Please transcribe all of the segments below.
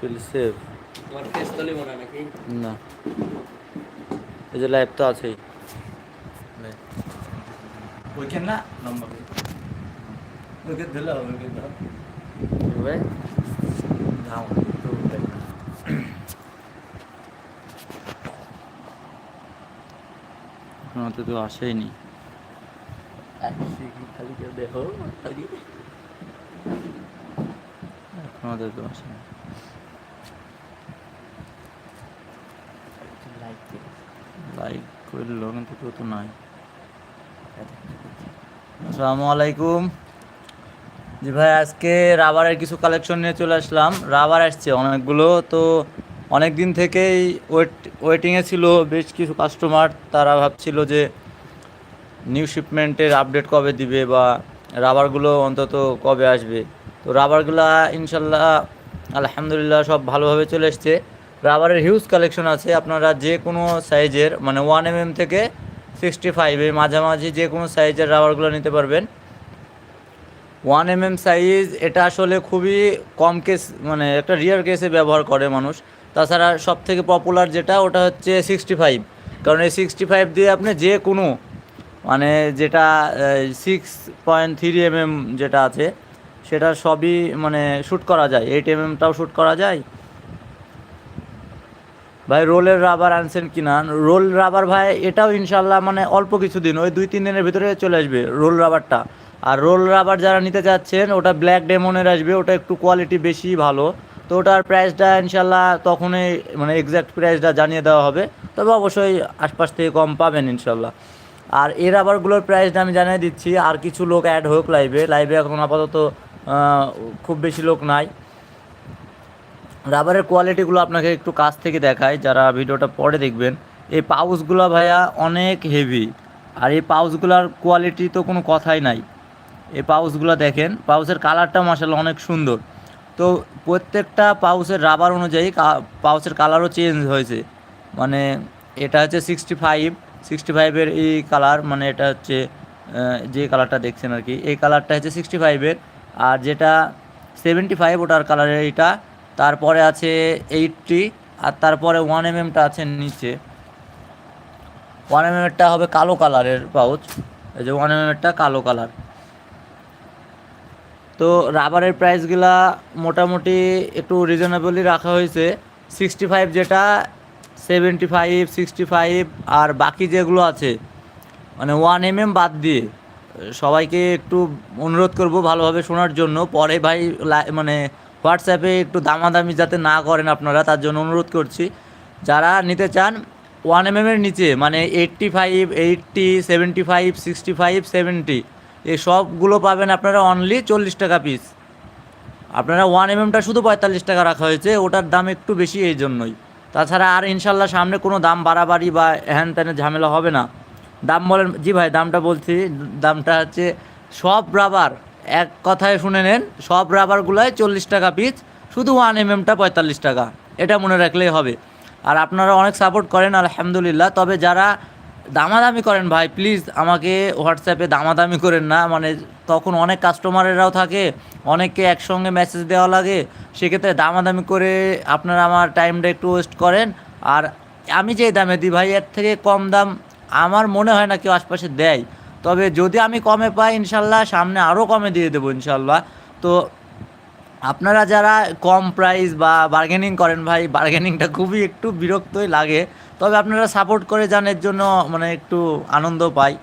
Feel safe তোমার face তলি মনে নাকি? না। এই যে লাইভ তো আছেই। ওইখান না? নম্বর ওইখান দিলে হবে দাও ভাই তো খালি কেউ দেখো? আমাদের তো আসেনি লাইক দিন লাইক করল কিন্তু কেউ তো নাই আসসালামু আলাইকুম জি ভাই, আজকে রাবারের কিছু কালেকশন নিয়ে চলে আসলাম। রাবার আসছে অনেকগুলো, তো অনেক দিন থেকেই ওয়েট ওয়েটিংয়ে ছিল বেশ কিছু কাস্টমার তারা ভাবছিল যে নিউ শিপমেন্টের আপডেট কবে দিবে বা রাবারগুলো অন্তত কবে আসবে। তো রাবারগুলো ইনশাল্লাহ, আলহামদুলিল্লাহ সব ভালোভাবে চলে এসছে। রাবারের হিউজ কালেকশন আছে। আপনারা যে কোনো সাইজের মানে ওয়ান এম এম থেকে সিক্সটি ফাইভের মাঝামাঝি যে কোনো সাইজের রাবারগুলো নিতে পারবেন। ওয়ান এম এম সাইজ এটা আসলে খুবই কম কেস মানে একটা রিয়ার কেসে ব্যবহার করে মানুষ। তাছাড়া সব থেকে পপুলার যেটা, ওটা হচ্ছে সিক্সটি ফাইভ কারণ এই সিক্সটি ফাইভ দিয়ে আপনি যে কোনো মানে যেটা six point three M M যেটা আছে, সেটা সবই মানে শ্যুট করা যায়। এইট এম এমটাও শ্যুট করা যায়। ভাই, রোলের রাবার আনছেন কিনা? রোল রাবার ভাই, এটাও ইনশাল্লাহ মানে অল্প কিছু দিন ওই দুই, তিন দিনের ভিতরে চলে আসবে রোল রাবারটা আর রোল রাবার যারা নিতে চাচ্ছেন, ওটা ব্ল্যাক ডেমনের আসবে, ওটা একটু কোয়ালিটি বেশি ভালো। তো ওটার প্রাইসটা ইনশাল্লাহ তখনই মানে এক্স্যাক্ট প্রাইসটা জানিয়ে দেওয়া হবে। তবে অবশ্যই আশপাশ থেকে কম পাবেন ইনশাল্লাহ। আর এই রাবারগুলোর প্রাইসটা আমি জানিয়ে দিচ্ছি, আর কিছু লোক অ্যাড হোক লাইভে লাইভে এখন আপাতত খুব বেশি লোক নাই। রাবারের কোয়ালিটিগুলো আপনাকে একটু কাছ থেকে দেখায় যারা ভিডিওটা পরে দেখবেন। এই পাউচগুলো ভাইয়া অনেক হেভি আর এই পাউচগুলোর কোয়ালিটি তো কোনো কথাই নাই। এই পাউচগুলো দেখেন পাউচের কালারটা মাসাল অনেক সুন্দর। তো প্রত্যেকটা পাউচের রাবার অনুযায়ী পাউচের কালারও চেঞ্জ হয়েছে। মানে এটা হচ্ছে সিক্সটি ফাইভ সিক্সটি ফাইভের এই কালার মানে এটা হচ্ছে যে কালারটা দেখছেন আর কি, এই কালারটা হচ্ছে সিক্সটি ফাইভের আর যেটা সেভেন্টি ফাইভ ওটার কালারের এইটা তারপরে আছে এইটটি আর তারপরে ওয়ান এম এমটা আছে নিচে। ওয়ান এম এমটা হবে কালো কালারের পাউচ এই যে ওয়ান এম এমটা কালো কালার। তো রাবারের প্রাইসগুলা মোটামুটি একটু রিজনেবলই রাখা হয়েছে। সিক্সটি ফাইভ যেটা সেভেন্টি ফাইভ সিক্সটি ফাইভ আর বাকি যেগুলো আছে মানে ওয়ান এম এম বাদ দিয়ে, সবাইকে একটু অনুরোধ করব ভালোভাবে শোনার জন্য। পরে ভাই মানে হোয়াটসঅ্যাপে একটু দামাদামি যাতে না করেন আপনারা, তার জন্য অনুরোধ করছি। যারা নিতে চান, ওয়ান এম এর নিচে মানে eighty five, eighty, seventy five, sixty five, seventy, এই সবগুলো পাবেন আপনারা অনলি চল্লিশ টাকা পিস আপনারা ওয়ান এমএমটা শুধু পঁয়তাল্লিশ টাকা রাখা হয়েছে, ওটার দাম একটু বেশি এই জন্যই। তাছাড়া আর ইনশাল্লাহ সামনে কোনো দাম বাড়াবাড়ি বা হ্যান ত্যানের ঝামেলা হবে না। দাম বলেন, জি ভাই, দামটা বলছি, দামটা হচ্ছে সব রাবার এক কথায় শুনে নেন, সব রাবারগুলোই চল্লিশ টাকা পিস শুধু ওয়ান এমএমটা পঁয়তাল্লিশ টাকা। এটা মনে রাখলেই হবে। আর আপনারা অনেক সাপোর্ট করেন, আলহামদুলিল্লাহ। তবে যারা দামাদামি করেন, ভাই প্লিজ আমাকে হোয়াটসঅ্যাপে দামাদামি করেন না। মানে তখন অনেক কাস্টমারেরাও থাকে, অনেককে একসঙ্গে মেসেজ দেওয়া লাগে। সেক্ষেত্রে দামাদামি করে আপনারা আমার টাইমটা একটু ওয়েস্ট করেন। আর আমি যে দামে দিই, ভাই, এর থেকে কম দাম আমার মনে হয় না কেউ আশপাশে দেয়। তবে যদি আমি কমে পাই, ইনশাল্লাহ সামনে আরও কমে দিয়ে দেবো, ইনশাল্লাহ। তো আপনারা যারা কম প্রাইস বা বার্গেনিং করেন ভাই বার্গেনিংটা খুবই একটু বিরক্তই লাগে। তবে আপনারা সাপোর্ট করে যান, এর জন্য মানে একটু আনন্দ পাই।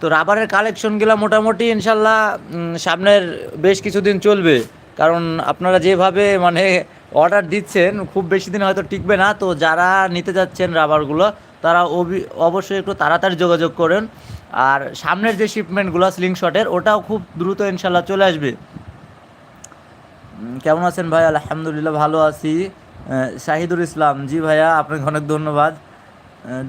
তো রাবারের কালেকশনগুলো মোটামুটি ইনশাল্লাহ সামনের বেশ কিছুদিন চলবে। কারণ আপনারা যেভাবে মানে অর্ডার দিচ্ছেন, খুব বেশি দিন হয়তো টিকবে না। তো যারা নিতে যাচ্ছেন রাবারগুলো, তারা অবি- অবশ্যই একটু তাড়াতাড়ি যোগাযোগ করেন। আর সামনের যে শিপমেন্টগুলো স্লিং শটের ওটাও খুব দ্রুত ইনশাল্লাহ চলে আসবে। কেমন আছেন ভাই? আলহামদুলিল্লাহ ভালো আছি। শাহিদুল ইসলাম, জি ভাইয়া, আপনাকে অনেক ধন্যবাদ।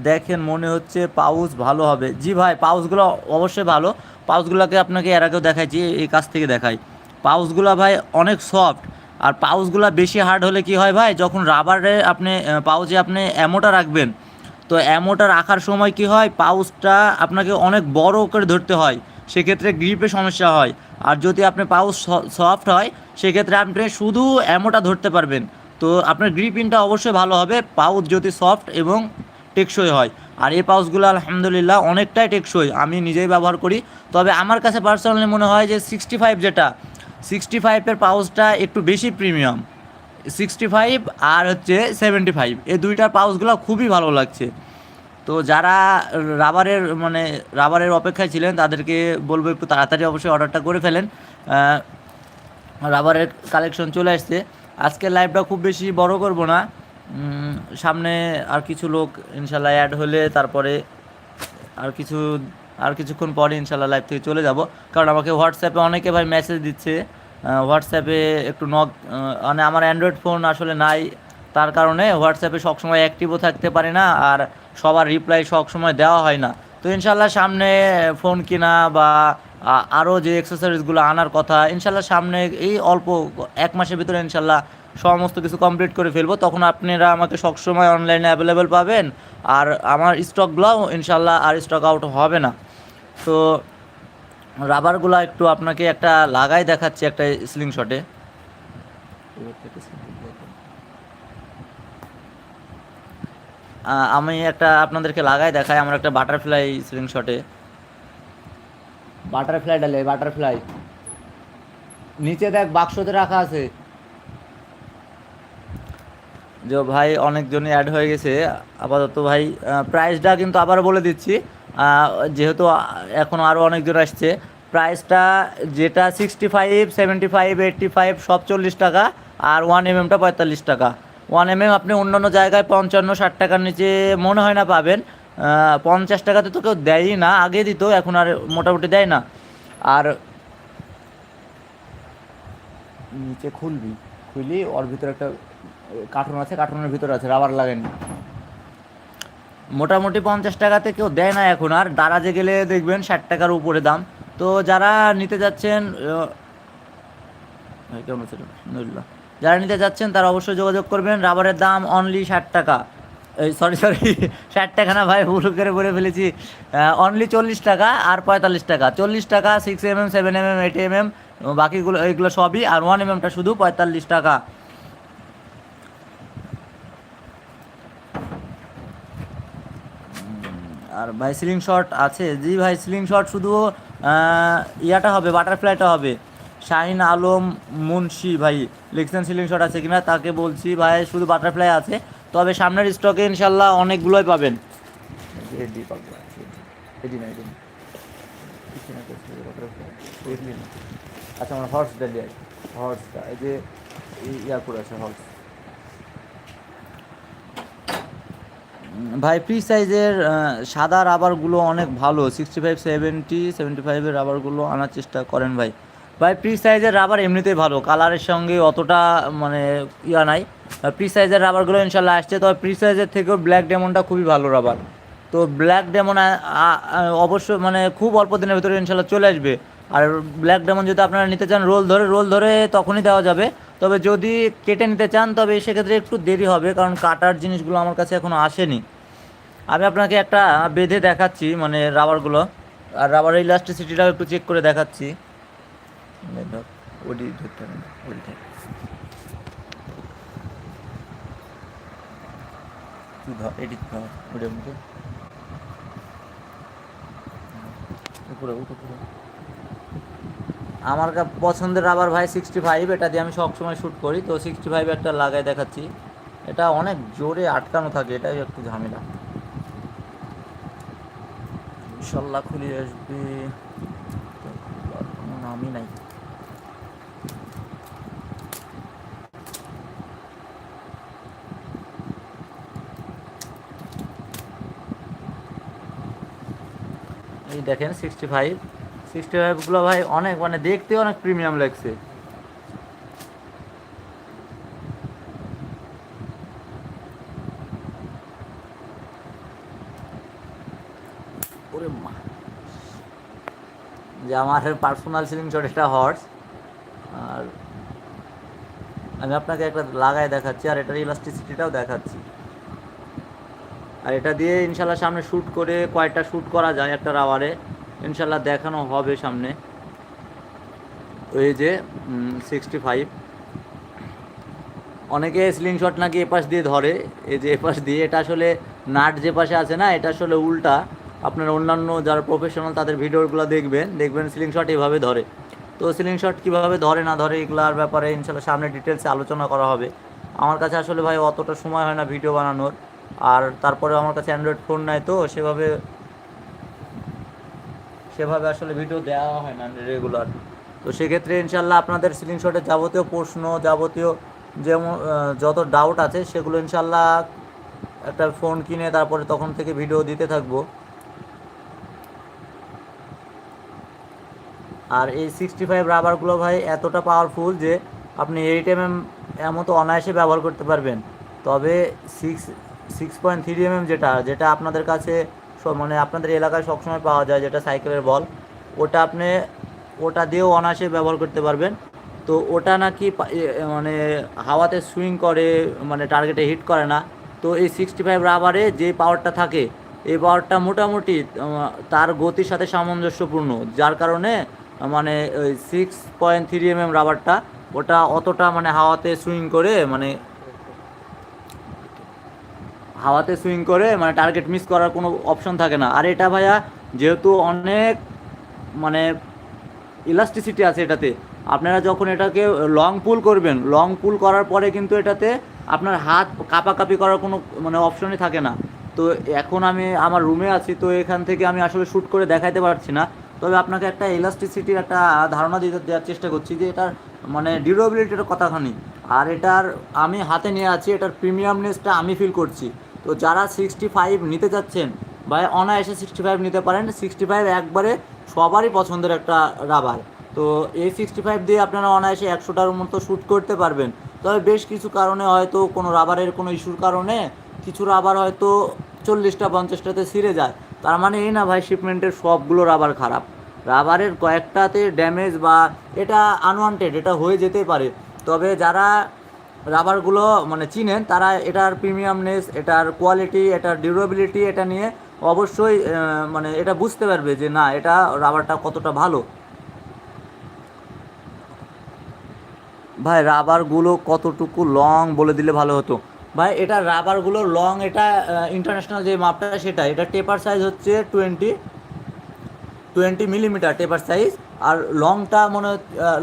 দেখেন, মনে হচ্ছে পাউচ ভালো হবে। জি ভাই, পাউসগুলো অবশ্যই ভালো। পাউচগুলোকে আপনাকে এর আগেও দেখাইছি এই কাছ থেকে দেখাই। পাউচগুলো ভাই অনেক সফট আর পাউচগুলো বেশি হার্ড হলে কি হয় ভাই? যখন রাবারে আপনি পাউচে আপনি অ্যামোটা রাখবেন তো অ্যামোটা রাখার সময় কি হয়? পাউচটা আপনাকে অনেক বড় করে ধরতে হয়। সেক্ষেত্রে গ্রিপে সমস্যা হয়। আর যদি আপনি পাউচ সফট হয়, সেক্ষেত্রে আপনি শুধু অ্যামোটা ধরতে পারবেন। তো আপনার গ্রিপিংটা অবশ্যই ভালো হবে। পাউচ যদি সফট এবং টেকসই হয়। আর এই পাউচগুলো আলহামদুলিল্লাহ অনেকটাই টেকসই। আমি নিজেই ব্যবহার করি। তবে আমার কাছে পার্সোনালি মনে হয় যে, সিক্সটি ফাইভ যেটা, সিক্সটি ফাইভের পাউচটা একটু বেশি প্রিমিয়াম। সিক্সটি ফাইভ আর হচ্ছে সেভেন্টি ফাইভ এই দুইটার পাউচগুলো খুবই ভালো লাগছে। তো যারা রাবারের মানে রাবারের অপেক্ষায় ছিলেন, তাদেরকে বলব একটু তাড়াতাড়ি অবশ্যই অর্ডারটা করে ফেলেন। রাবারের কালেকশন চলে আসছে। আজকের লাইভটা খুব বেশি বড় করব না। সামনে আর কিছু লোক ইনশাল্লাহ অ্যাড হলে তারপরে আর কিছু, আর কিছুক্ষণ পরে ইনশাল্লাহ লাইভ থেকে চলে যাব। কারণ আমাকে হোয়াটসঅ্যাপে অনেকে ভাই মেসেজ দিচ্ছে। হোয়াটসঅ্যাপে একটু নক মানে আমার অ্যান্ড্রয়েড ফোন আসলে নাই। তার কারণে হোয়াটসঅ্যাপে সবসময় অ্যাক্টিভও থাকতে পারি না আর সবার রিপ্লাই সবসময় দেওয়া হয় না। তো ইনশাল্লাহ সামনে ফোন কিনা বা আরও যে এক্সেসরিজগুলো আনার কথা, ইনশাল্লাহ সামনে এই অল্প এক মাসের ভিতরে ইনশাল্লাহ সমস্ত কিছু কমপ্লিট করে ফেলব। তখন আপনারা আমাকে সবসময় অনলাইনে অ্যাভেলেবেল পাবেন। আর আমার স্টকগুলোও ইনশাল্লাহ আর স্টক আউট হবে না। তো রাবারগুলো একটু আপনাকে একটা লাগাই দেখাচ্ছি একটা স্লিং শটে আমি একটা আপনাদেরকে লাগাই দেখাই আমার একটা বাটারফ্লাই স্লিং শটে বাটারফ্লাই ডালে বাটারফ্লাই নিচে দেখ বাক্সতে রাখা আছে। যে ভাই অনেকজনই অ্যাড হয়ে গেছে। আপাতত ভাই প্রাইসটা কিন্তু আবার বলে দিচ্ছি। যেহেতু এখন আরও অনেকজন আসছে প্রাইসটা যেটা sixty five seventy five eighty five সব চল্লিশ টাকা আর ওয়ান এম এমটা পঁয়তাল্লিশ টাকা। ওয়ান এম এম আপনি অন্যান্য জায়গায় পঞ্চান্ন, ষাট টাকার নিচে মনে হয় না পাবেন। পঞ্চাশ টাকাতে তো কেউ দেয়ই না, আগে দিত, এখন আর মোটামুটি দেয় না। আর নিচে খুলবি, খুলি, ওর ভিতরে একটা কার্টুন আছে কার্টুনের ভিতরে আছে রাবার লাগেনি মোটামুটি পঞ্চাশ টাকাতে কেউ দেয় না এখন, আর দারাজে গেলে দেখবেন ষাট টাকার উপরে দাম। তো যারা নিতে যাচ্ছেন। যারা নিতে যাচ্ছেন, তারা অবশ্যই যোগাযোগ করবেন। রাবারের দাম অনলি ষাট টাকা। এই সরি সরি ষাট টাকা না ভাই, ভুল করে বলে ফেলেছি। অনলি চল্লিশ টাকা আর পঁয়তাল্লিশ টাকা। চল্লিশ টাকা six M M seven M M eight M M বাকিগুলো এইগুলো সবই, আর ওয়ান এম এমটা শুধু পঁয়তাল্লিশ টাকা। আর ভাই সিলিং শট আছে। জি ভাই সিলিং শট শুধু ইয়াটা হবে বাটারফ্লাইটা হবে। শাহিন আলম মুন্সি ভাই, লিখছেন সিলিং শট আছে কিনা, তাকে বলছি ভাই, শুধু বাটারফ্লাই আছে। তবে সামনের স্টকে ইনশাল্লাহ অনেকগুলোই পাবেন। আচ্ছা আমার হর্স দিয়ে হর্সটা এই যে ইয়ারপুর আছে হর্স ভাই ফ্রি সাইজের সাদা রাবারগুলো অনেক ভালো। সিক্সটি ফাইভ সেভেন্টি সেভেন্টি ফাইভের রাবারগুলো আনার চেষ্টা করেন ভাই। ভাই ফ্রি সাইজের রাবার এমনিতেই ভালো। কালারের সঙ্গে অতটা মানে ইয়া নাই। ফ্রি সাইজের রাবারগুলো ইনশাল্লাহ আসছে। তবে ফ্রি সাইজের থেকেও ব্ল্যাক ডেমনটা খুবই ভালো রাবার তো ব্ল্যাক ডেমন অবশ্যই মানে খুব অল্প দিনের ভিতরে ইনশাল্লাহ চলে আসবে। আর ব্ল্যাক ডেমন যদি আপনারা নিতে চান রোল ধরে রোল ধরে তখনই দেওয়া যাবে। তবে যদি কেটে নিতে চান তবে সেক্ষেত্রে একটু দেরি হবে কারণ কাটার জিনিসগুলো আমার কাছে এখনও আসেনি। আমি আপনাকে একটা বেঁধে দেখাচ্ছি মানে রাবারগুলো। আর রাবারের ইলাস্টিসিটিটাও একটু চেক করে দেখাচ্ছি। ওডি ধরতে ওডি উপরে, উপরে। আমার পছন্দের রাবার ভাই সিক্সটি ফাইভ এটা দিয়ে আমি সবসময় শ্যুট করি। তো সিক্সটি ফাইভ একটা লাগাই দেখাচ্ছি। এটা অনেক জোরে আটকানো থাকে, এটাই একটু ঝামেলা। ইনশাল্লাহ খুলে আসবে। কোনো নামই নাই। এই দেখেন সিক্সটি ফাইভ সিক্সটি ফাইভগুলো ভাই অনেক মানে দেখতে অনেক প্রিমিয়াম লাগছে। যে আমার পার্সোনাল সিলিং শট এটা হর্স আর আমি আপনাকে একটা লাগায় দেখাচ্ছি আর এটার ইলাস্টিসিটিটাও দেখাচ্ছি। আর এটা দিয়ে ইনশাল্লাহ সামনে শ্যুট করে কয়টা শ্যুট করা যায় একটা রাবারে ইনশাল্লাহ দেখানো হবে সামনে। এই যে সিক্সটি ফাইভ অনেকে স্লিংশট নাকি এপাশ দিয়ে ধরে। এই যে এপাশ দিয়ে, এটা আসলে নাট যে পাশে আছে না, এটা আসলে উল্টা। আপনার অন্যান্য যারা প্রফেশনাল তাদের ভিডিওগুলো দেখবেন। দেখবেন স্লিংশট এভাবে ধরে। তো স্লিংশট কীভাবে ধরে, না ধরে, এগুলার ব্যাপারে ইনশাল্লাহ সামনে ডিটেলসে আলোচনা করা হবে। আমার কাছে আসলে ভাই অতটা সময় হয় না ভিডিও বানানোর। আর তারপরে আমার কাছে অ্যান্ড্রয়েড ফোন নাই তো, সেভাবে সেভাবে আসলে ভিডিও দেওয়া হয় না রেগুলার তো সেক্ষেত্রে ইনশাল্লাহ আপনাদের সিলিং শটের যাবতীয় প্রশ্ন, যাবতীয় যেমন যত ডাউট আছে, সেগুলো ইনশাল্লাহ একটা ফোন কিনে তারপরে তখন থেকে ভিডিও দিতে থাকব। আর এই সিক্সটি ফাইভ রাবারগুলো ভাই এতটা পাওয়ারফুল যে আপনি এইট এম এম এমন তো অনায়াসে ব্যবহার করতে পারবেন। তবে six six point three M M যেটা যেটা আপনাদের কাছে মানে আপনাদের এলাকায় সবসময় পাওয়া যায় যেটা সাইকেলের বল। ওটা আপনি, ওটা দিয়েও অনায়াসে ব্যবহার করতে পারবেন। তো ওটা নাকি মানে হাওয়াতে সুইং করে মানে টার্গেটে হিট করে না। তো এই সিক্সটি ফাইভ রাবারে যে পাওয়ারটা থাকে, এই পাওয়ারটা মোটামুটি তার গতির সাথে সামঞ্জস্যপূর্ণ। যার কারণে মানে ওই six point three M M রাবারটা, ওটা অতটা মানে হাওয়াতে সুইং করে মানে হাওয়াতে সুইং করে মানে টার্গেট মিস করার কোনো অপশন থাকে না। আর এটা ভাইয়া যেহেতু অনেক মানে ইলাস্টিসিটি আছে এটাতে, আপনারা যখন এটাকে লং পুল করবেন লং পুল করার পরে কিন্তু এটাতে আপনার হাত কাপাকাপি করার কোনো মানে অপশনই থাকে না। তো এখন আমি আমার রুমে আছি, তো এখান থেকে আমি আসলে শ্যুট করে দেখাইতে পারছি না। তবে আপনাকে একটা ইলাস্টিসিটির একটা ধারণা দিতে দেওয়ার চেষ্টা করছি যে এটার মানে ডিউরেবিলিটির কথাখানি। আর এটার আমি হাতে নিয়ে আছি, এটার প্রিমিয়ামনেসটা আমি ফিল করছি। তো যারা সিক্সটি ফাইভ নিতে যাচ্ছেন বা অনায়াসে সিক্সটি ফাইভ নিতে পারেন সিক্সটি ফাইভ একবারে সবারই পছন্দের একটা রাবার। তো এই সিক্সটি ফাইভ দিয়ে আপনারা অনায়াসে একশোটার মতো শ্যুট করতে পারবেন। তবে বেশ কিছু কারণে হয়তো কোনো রাবারের কোনো ইস্যুর কারণে কিছু রাবার হয়তো চল্লিশটা, পঞ্চাশটাতে ছিঁড়ে যায়। তার মানে এই না ভাই শিপমেন্টের সবগুলো রাবার খারাপ। রাবারের কয়েকটাতে ড্যামেজ বা এটা আনওয়ান্টেড এটা হয়ে যেতেই পারে। তবে যারা রাবারগুলো মানে চিনেন, তারা এটার প্রিমিয়ামনেস এটার কোয়ালিটি এটার ডিউরেবিলিটি এটা নিয়ে অবশ্যই মানে এটা বুঝতে পারবে যে না, এটা রাবারটা কতটা ভালো। ভাই, রাবারগুলো কতটুকু লং বলে দিলে ভালো হতো। ভাই, এটা রাবারগুলো লং এটা ইন্টারন্যাশনাল যে মাপটা সেটা, এটা টেপার সাইজ হচ্ছে twenty twenty millimetre taper size আর লংটা মনে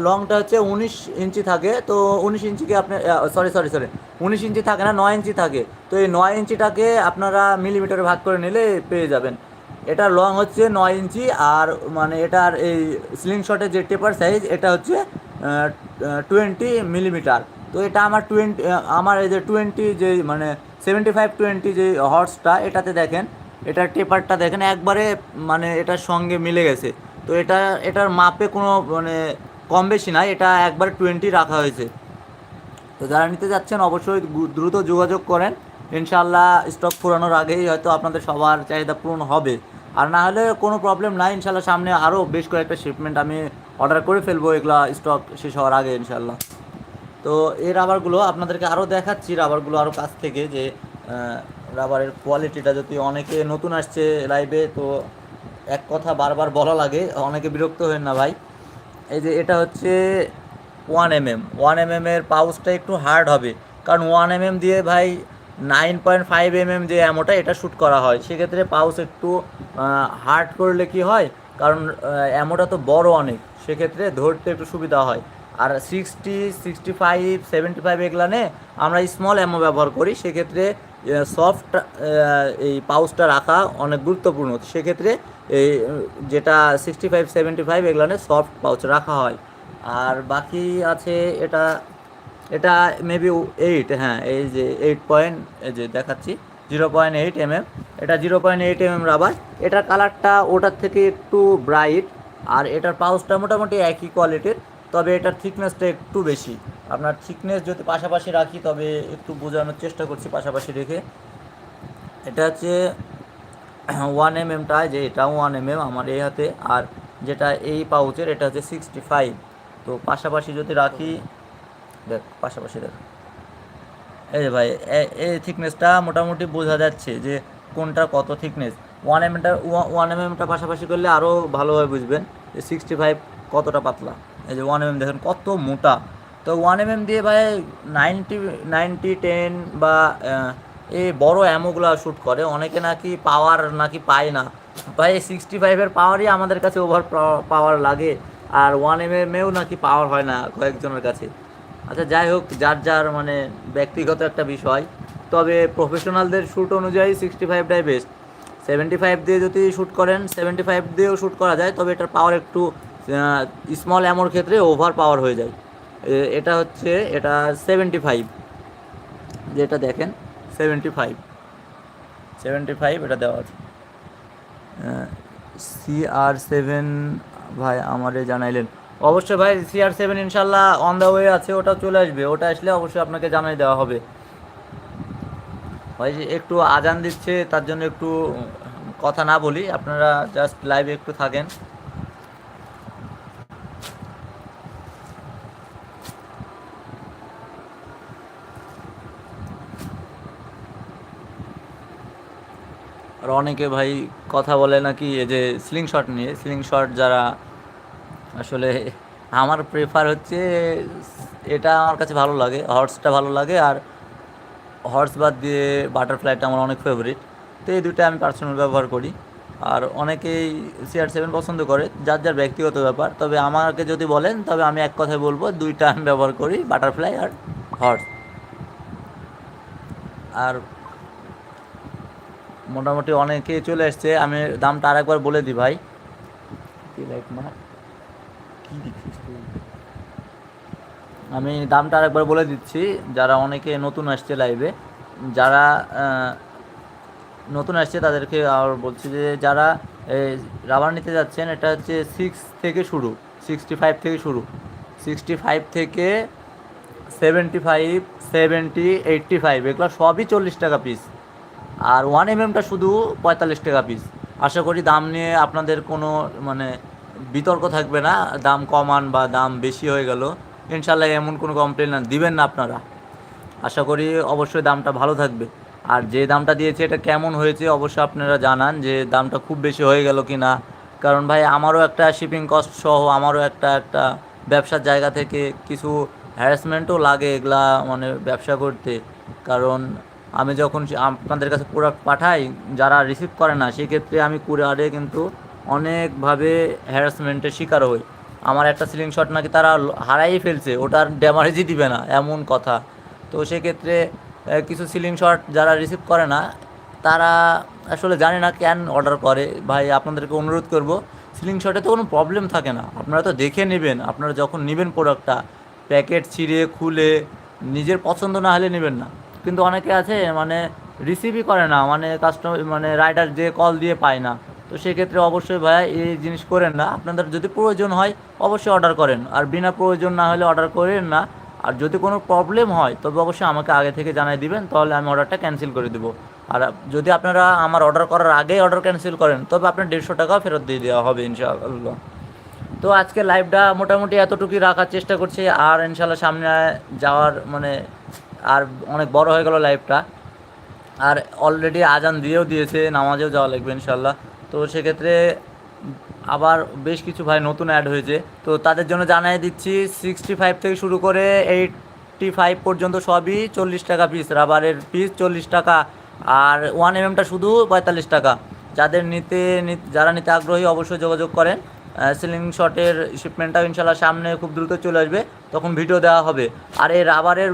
লংটা হচ্ছে উনিশ ইঞ্চি থাকে, তো উনিশ ইঞ্চিকে আপনি সরি সরি সরি উনিশ ইঞ্চি থাকে না, নয় ইঞ্চি থাকে, তো এই নয় ইঞ্চিটাকে আপনারা মিলিমিটারে ভাগ করে নিলে পেয়ে যাবেন। এটার লং হচ্ছে নয় ইঞ্চি, আর মানে এটার এই স্লিং শটের যে টেপার সাইজ এটা হচ্ছে টোয়েন্টি মিলিমিটার তো এটা আমার টোয়েন্টি আমার এই যে টোয়েন্টি যে মানে সেভেন্টি ফাইভ টোয়েন্টি যে হর্সটা এটাতে দেখেন, এটার টেপারটা দেখেন, একবারে মানে এটার সঙ্গে মিলে গেছে। তো এটা, এটার মাপে কোনো মানে কম বেশি নাই, এটা একবার টোয়েন্টি রাখা হয়েছে। তো যারা নিতে যাচ্ছেন অবশ্যই দ্রুত যোগাযোগ করেন। ইনশাল্লাহ স্টক ফুরানোর আগেই হয়তো আপনাদের সবার চাহিদা পূরণ হবে। আর না হলে কোনো প্রবলেম নাই ইনশাল্লাহ সামনে আরও বেশ কয়েকটা শিপমেন্ট আমি অর্ডার করে ফেলব, এগুলো স্টক শেষ হওয়ার আগে ইনশাল্লাহ তো এই রাবারগুলো আপনাদেরকে আরও দেখাচ্ছি রাবারগুলো আরও কাছ থেকে যে রাবারের কোয়ালিটিটা যদি অনেকে নতুন আসছে লাইভে তো এক কথা বারবার বলা লাগে, অনেকে বিরক্ত হবেন না ভাই। এই যে এটা হচ্ছে one M M one M পাউচটা একটু হার্ড হবে। কারণ ওয়ান এম এম দিয়ে ভাই nine point five M M যে অ্যামোটা এটা শ্যুট করা হয়। সেক্ষেত্রে পাউচ একটু হার্ড করলে কি হয়? কারণ অ্যামোটা তো বড় অনেক, সেক্ষেত্রে ধরতে একটু সুবিধা হয়। আর sixty sixty five seventy five এগুলানে আমরা স্মল অ্যামো ব্যবহার করি। সেক্ষেত্রে সফট এই পাউচটা রাখা অনেক গুরুত্বপূর্ণ। সেক্ষেত্রে এই যেটা সিক্সটি ফাইভ সেভেন্টি ফাইভ এগুলো সফট পাউচ রাখা হয়। আর বাকি আছে এটা এটা মেবি এইট হ্যাঁ এই যে এইট পয়েন্ট এই যে দেখাচ্ছি জিরো পয়েন্ট এইট এম এটা zero point eight M rubber এটার কালারটা ওটার থেকে একটু ব্রাইট আর এটার পাউচটা মোটামুটি একই কোয়ালিটির তবে এটার থিকনেসটা একটু বেশি। আপনার থিকনেস যদি পাশাপাশি রাখি, তবে একটু বোঝানোর চেষ্টা করছি পাশাপাশি রেখে। এটা হচ্ছে ওয়ান এম এমটা যে এটা ওয়ান এম এম আমার এই হাতে, আর যেটা এই পাউচের, এটা হচ্ছে সিক্সটি ফাইভ। তো পাশাপাশি যদি রাখি, দেখ, পাশাপাশি দেখ। এই যে ভাই এই থিকনেসটা মোটামুটি বোঝা যাচ্ছে যে কোনটা কত থিকনেস ওয়ান এম এমটা ওয়ান এম এমটা পাশাপাশি করলে আরও ভালোভাবে বুঝবেন যে সিক্সটি ফাইভ কতটা পাতলা। এই যে ওয়ান এম এম দেখেন কত মোটা। তো ওয়ান এম এম দিয়ে ভাই নাইনটি নাইনটি টেন বা এই বড় অ্যামোগুলো শ্যুট করে। অনেকে নাকি পাওয়ার নাকি পায় না। ভাই সিক্সটি ফাইভের পাওয়ারই আমাদের কাছে ওভার পাওয়ার লাগে। আর ওয়ান এম এমেও নাকি পাওয়ার হয় না কয়েকজনের কাছে। আচ্ছা যাই হোক, যার যার মানে ব্যক্তিগত একটা বিষয়। তবে প্রফেশনালদের শ্যুট অনুযায়ী সিক্সটি ফাইভটাই বেস্ট সেভেন্টি ফাইভ দিয়ে যদি শ্যুট করেন সেভেন্টি ফাইভ দিয়েও শ্যুট করা যায়। তবে এটার পাওয়ার একটু স্মল অ্যামোর ক্ষেত্রে ওভার পাওয়ার হয়ে যায়। এটা হচ্ছে, এটা সেভেন্টি ফাইভ যেটা দেখেন সেভেন্টি ফাইভ। সেভেন্টি ফাইভ, এটা দেওয়া আছে। সি আর সেভেন ভাই আমারে জানাইলেন। অবশ্যই ভাই সি আর সেভেন ইনশাল্লাহ অন দ্য ওয়ে আছে, ওটা চলে আসবে। ওটা আসলে অবশ্যই আপনাকে জানাই দেওয়া হবে। ভাই, একটু আজান দিচ্ছে, তার জন্য একটু কথা না বলি। আপনারা জাস্ট লাইভে একটু থাকেন। আর অনেকে ভাই কথা বলে নাকি এই যে স্লিং শট নিয়ে। স্লিং শট যারা আসলে আমার প্রেফার হচ্ছে এটা আমার কাছে ভালো লাগে হর্সটা ভালো লাগে আর হর্স বাদ দিয়ে বাটারফ্লাইটা আমার অনেক ফেভারিট তো এই দুটো আমি পার্সোনাল ব্যবহার করি। আর অনেকেই সিআর সেভেন পছন্দ করে, যার যার ব্যক্তিগত ব্যাপার। তবে আমাকে যদি বলেন, তবে আমি এক কথায় বলব, দুইটা আমি ব্যবহার করি বাটারফ্লাই আর হর্স আর মোটামুটি অনেকে চলে এসছে। আমি দামটা আরেকবার বলে দিই ভাই। তুই? আমি দামটা আরেকবার বলে দিচ্ছি। যারা অনেকে নতুন আসছে লাইভে যারা নতুন আসছে তাদেরকে আর বলছি যে যারা রাবার নিতে যাচ্ছেন, এটা হচ্ছে সিক্স থেকে শুরু সিক্সটি ফাইভ থেকে শুরু। সিক্সটি ফাইভ থেকে seventy five seventy eighty five এগুলো সবই চল্লিশ টাকা পিস আর ওয়ান এম এমটা শুধু পঁয়তাল্লিশ টাকা পিস আশা করি দাম নিয়ে আপনাদের কোনো মানে বিতর্ক থাকবে না। দাম কমান বা দাম বেশি হয়ে গেল। ইনশাল্লাহ এমন কোনো কমপ্লেন দিবেন না আপনারা। আশা করি অবশ্যই দামটা ভালো থাকবে। আর যে দামটা দিয়েছে, এটা কেমন হয়েছে অবশ্যই আপনারা জানান যে দামটা খুব বেশি হয়ে গেল কি না। কারণ ভাই, আমারও একটা শিপিং কস্ট সহ আমারও একটা একটা ব্যবসার জায়গা থেকে কিছু হ্যারাসমেন্টও লাগে এগুলা মানে ব্যবসা করতে। কারণ আমি যখন আপনাদের কাছে প্রোডাক্ট পাঠাই, যারা রিসিভ করে না, সেক্ষেত্রে আমি কুরিয়ারে কিন্তু অনেকভাবে হ্যারাসমেন্টের শিকার হই। আমার একটা সিলিং শট নাকি তারা হারাই ফেলছে, ওটার ড্যামারেজই দিবে না, এমন কথা। তো সেক্ষেত্রে কিছু সিলিং শট যারা রিসিভ করে না, তারা আসলে জানে না কেন অর্ডার করে। ভাই, আপনাদেরকে অনুরোধ করব সিলিং শটে তো কোনো প্রবলেম থাকে না। আপনারা তো দেখে নেবেন, আপনারা যখন নেবেন প্রোডাক্টটা প্যাকেট ছিঁড়ে, খুলে, নিজের পছন্দ না হলে নেবেন না। কিন্তু অনেকে আছে মানে রিসিভই করে না মানে কাস্টমার মানে রাইডার যে কল দিয়ে পায় না। তো সেক্ষেত্রে অবশ্যই ভাইয়া এই জিনিস করেন না। আপনাদের যদি প্রয়োজন হয়, অবশ্যই অর্ডার করেন। আর বিনা প্রয়োজন না হলে অর্ডার করেন না। আর যদি কোনো প্রবলেম হয়, তবে অবশ্যই আমাকে আগে থেকে জানাই দিবেন, তাহলে আমি অর্ডারটা ক্যান্সেল করে দেবো। আর যদি আপনারা আমার অর্ডার করার আগেই অর্ডার ক্যান্সেল করেন, তবে আপনার দেড়শো টাকা ফেরত দিয়ে দেওয়া হবে, ইনশাআল্লাহ। তো আজকে লাইভটা মোটামুটি এতটুকুই রাখার চেষ্টা করছি। আর ইনশাল্লাহ সামনে যাওয়ার মানে আর অনেক বড় হয়ে গেল লাইভটা আর অলরেডি আজান দিয়েও দিয়েছে, নামাজেও যাওয়া লাগবে ইনশাল্লাহ তো সেক্ষেত্রে আবার বেশ কিছু ভাই নতুন অ্যাড হয়েছে। তো তাদের জন্য জানাই দিচ্ছি সিক্সটি ফাইভ থেকে শুরু করে এইটটি ফাইভ পর্যন্ত সবই চল্লিশ টাকা পিস রাবারের পিস চল্লিশ টাকা আর ওয়ান এমএমটা শুধু পঁয়তাল্লিশ টাকা। যাদের নিতে যারা নিতে আগ্রহী অবশ্যই যোগাযোগ করেন। সিলিং শটের শিপমেন্টটাও ইনশাল্লাহ সামনে খুব দ্রুত চলে আসবে, তখন ভিডিও দেওয়া হবে। আর এই রাবারের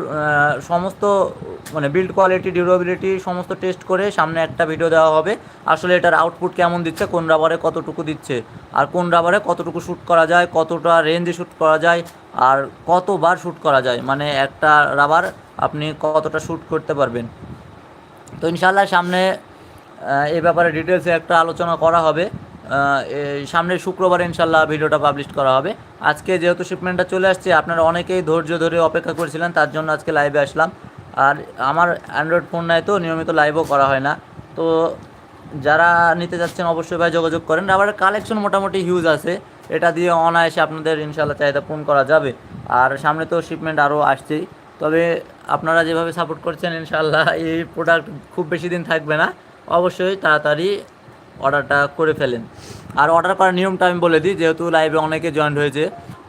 সমস্ত মানে বিল্ড কোয়ালিটি ডিউরেবিলিটি সমস্ত টেস্ট করে সামনে একটা ভিডিও দেওয়া হবে। আসলে এটার আউটপুট কেমন দিচ্ছে, কোন রাবারে কতটুকু দিচ্ছে, আর কোন রাবারে কতটুকু শ্যুট করা যায়, কতটা রেঞ্জে শ্যুট করা যায়, আর কতবার শ্যুট করা যায় মানে একটা রাবার আপনি কতটা শ্যুট করতে পারবেন। তো ইনশাল্লাহ সামনে এ ব্যাপারে ডিটেলসে একটা আলোচনা করা হবে। সামনের শুক্রবার ইনশাল্লাহ ভিডিওটা পাবলিশ করা হবে। আজকে যেহেতু শিপমেন্টটা চলে আসছে, আপনারা অনেকেই ধৈর্য ধরে অপেক্ষা করেছিলেন, তার জন্য আজকে লাইভে আসলাম। আর আমার অ্যান্ড্রয়েড ফোন নাই তো, নিয়মিত লাইভও করা হয় না। তো যারা নিতে যাচ্ছেন অবশ্যই ভাই যোগাযোগ করেন। আবার কালেকশন মোটামুটি হিউজ আছে। এটা দিয়ে অনায়াসে আপনাদের ইনশাল্লাহ চাহিদা পূরণ করা যাবে। আর সামনে তো শিপমেন্ট আরও আসছেই। তবে আপনারা যেভাবে সাপোর্ট করছেন, ইনশাল্লাহ এই প্রোডাক্ট খুব বেশি দিন থাকবে না। অবশ্যই তাড়াতাড়ি অর্ডারটা করে ফেলেন। আর অর্ডার করার নিয়মটা আমি বলে দিই, যেহেতু লাইভে অনেকে জয়েন্ট হয়েছে।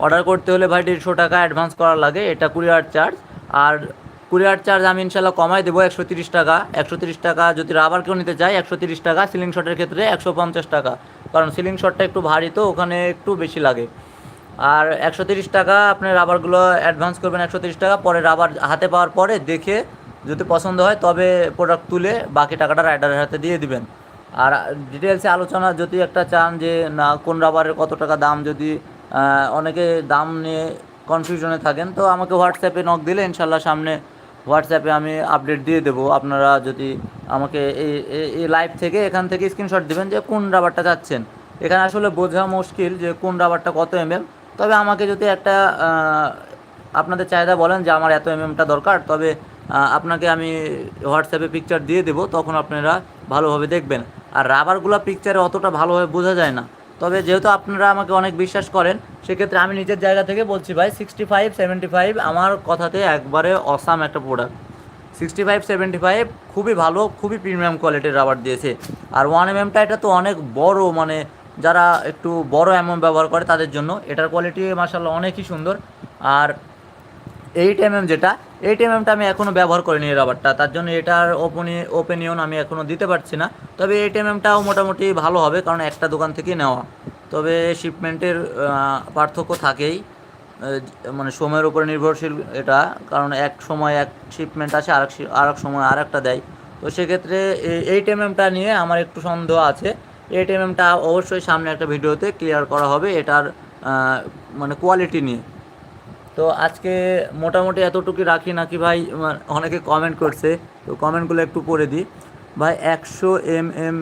অর্ডার করতে হলে ভাই দেড়শো টাকা অ্যাডভান্স করা লাগে, এটা কুরিয়ার চার্জ আর কুরিয়ার চার্জ আমি ইনশাল্লাহ কমাই দেবো একশো তিরিশ টাকা। একশো তিরিশ টাকা যদি রাবার কেউ নিতে চাই একশো তিরিশ টাকা সিলিং শটের ক্ষেত্রে একশো পঞ্চাশ টাকা। কারণ সিলিং শটটা একটু ভারী, তো ওখানে একটু বেশি লাগে। আর একশো তিরিশ টাকা আপনি রাবারগুলো অ্যাডভান্স করবেন একশো তিরিশ টাকা, পরে রাবার হাতে পাওয়ার পরে দেখে যদি পছন্দ হয়, তবে প্রোডাক্ট তুলে বাকি টাকাটা রাইডারের হাতে দিয়ে দিবেন। আর ডিটেলসে আলোচনা যদি একটা চান যে, না, কোন রাবারের কত টাকা দাম, যদি অনেকে দাম নিয়ে কনফিউশনে থাকেন, তো আমাকে হোয়াটসঅ্যাপে নক দিলে ইনশাল্লাহ সামনে হোয়াটসঅ্যাপে আমি আপডেট দিয়ে দেবো। আপনারা যদি আমাকে এই এই- লাইভ থেকে এখান থেকে স্ক্রিনশট দিবেন যে, কোন রাবারটা চাচ্ছেন। এখানে আসলে বোঝা মুশকিল যে, কোন রাবারটা কত এম এম তবে আমাকে যদি একটা আপনাদের চাহিদা বলেন যে, আমার এত এমএমটা দরকার, তবে আপনাকে আমি হোয়াটসঅ্যাপে পিকচার দিয়ে দেবো। তখন আপনারা ভালোভাবে দেখবেন। আর রাবারগুলো পিকচারে অতটা ভালোভাবে বোঝা যায় না। তবে যেহেতু আপনারা আমাকে অনেক বিশ্বাস করেন, সেক্ষেত্রে আমি নিজের জায়গা থেকে বলছি, ভাই সিক্সটি ফাইভ সেভেন্টি ফাইভ আমার কথাতে একবারে অসাম একটা product sixty five seventy five খুবই ভালো, খুবই প্রিমিয়াম কোয়ালিটির রাবার দিয়েছে। আর ওয়ান এম এমটা এটা তো অনেক বড় মানে যারা একটু বড় এমএম ব্যবহার করে তাদের জন্য, এটার কোয়ালিটি মাসাল্লাহ অনেকই সুন্দর। আর এইট এমএম যেটা এইট এমএমটা আমি এখনও ব্যবহার করিনি এই রাবারটা তার জন্য এটার ওপেনি ওপেনিয়ন আমি এখনও দিতে পারছি না। তবে এইট এমএমটাও মোটামুটি ভালো হবে, কারণ একটা দোকান থেকেই নেওয়া। তবে শিপমেন্টের পার্থক্য থাকেই। মানে সময়ের উপরে নির্ভরশীল এটা, কারণ এক সময় এক শিপমেন্ট আসে আর আর এক সময় আর একটা দেয়। তো সেক্ষেত্রে এইট এমএমটা নিয়ে আমার একটু সন্দেহ আছে। এইট এমএমটা অবশ্যই সামনে একটা ভিডিওতে ক্লিয়ার করা হবে এটার মানে কোয়ালিটি নিয়ে। তো আজকে মোটামুটি এতটুকু রাখি নাকি ভাই? মানে অনেকে কমেন্ট করছে, তো কমেন্টগুলো একটু পড়ে দিই। ভাই, একশো এম এম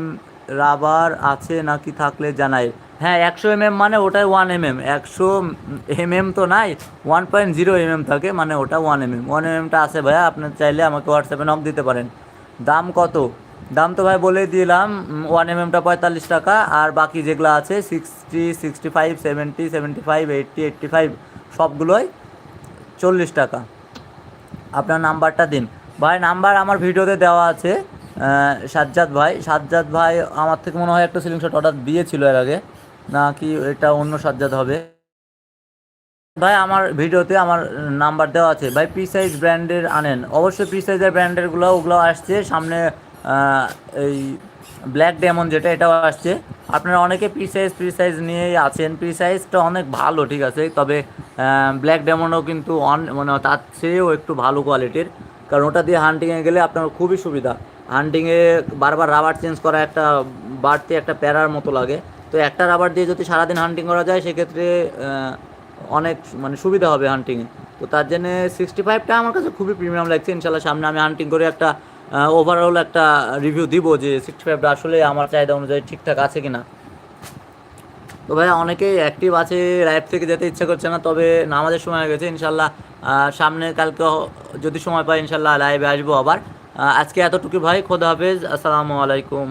রাবার আছে নাকি থাকলে জানাই? হ্যাঁ একশো এম এম মানে ওটাই ওয়ান এম এম একশো এম এম তো নাই one point zero M M থাকে মানে ওটা one M M one M এমটা আছে ভাইয়া আপনার চাইলে আমাকে হোয়াটসঅ্যাপে নক দিতে পারেন। দাম কত? দাম তো ভাই বলে দিলাম ওয়ান এম এমটা পঁয়তাল্লিশ টাকা, আর বাকি যেগুলো আছে sixty sixty five seventy seventy five eighty eighty five সবগুলোই চল্লিশ টাকা। আপনার নাম্বারটা দিন। ভাই, নাম্বার আমার ভিডিওতে দেওয়া আছে সাজ্জাদ ভাই। সাজ্জাদ ভাই, আমার থেকে মনে হয় একটা সিলিং শট অর্ডার দিয়েছিল এর আগে। নাকি এটা অন্য সাজ্জাদ হবে। ভাই, আমার ভিডিওতে আমার নাম্বার দেওয়া আছে। ভাই পি সাইজ ব্র্যান্ডের আনেন। অবশ্যই পি সাইজের ব্র্যান্ডেরগুলো ওগুলো আসছে। সামনে এই ব্ল্যাক ডেমন যেটা, এটাও আসছে। আপনারা অনেকে পি সাইজ পি সাইজ নিয়েই আছেন। পি সাইজটা অনেক ভালো, ঠিক আছে? তবে ব্ল্যাক ডেমনও কিন্তু অন মানে তার চেয়েও একটু ভালো কোয়ালিটির কারণ ওটা দিয়ে হান্টিংয়ে গেলে আপনার খুবই সুবিধা। হান্টিংয়ে বারবার রাবার চেঞ্জ করা একটা বাড়তি একটা প্যারার মতো লাগে। তো একটা রাবার দিয়ে যদি সারাদিন হান্টিং করা যায়, সেক্ষেত্রে অনেক মানে সুবিধা হবে হান্টিংয়ে তো তার জন্য সিক্সটি ফাইভটা আমার কাছে খুবই প্রিমিয়াম লাগছে। ইনশাল্লাহ সামনে আমি হান্টিং করে একটা ওভারঅল একটা রিভিউ দিব যে সিক্সটি ফাইভটা আসলে আমার চাহিদা অনুযায়ী ঠিকঠাক আছে কিনা। তো ভাই অনেকেই অ্যাক্টিভ আছে লাইভ থেকে যেতে ইচ্ছা করছে না, তবে নামাজের সময় হয়ে গেছে, ইনশাল্লাহ সামনে কালকে যদি সময় পাই, ইনশাল্লাহ লাইভে আসব আবার। আজকে এতটুকু ভাই, খোদা হাফেজ, আসসালামু আলাইকুম।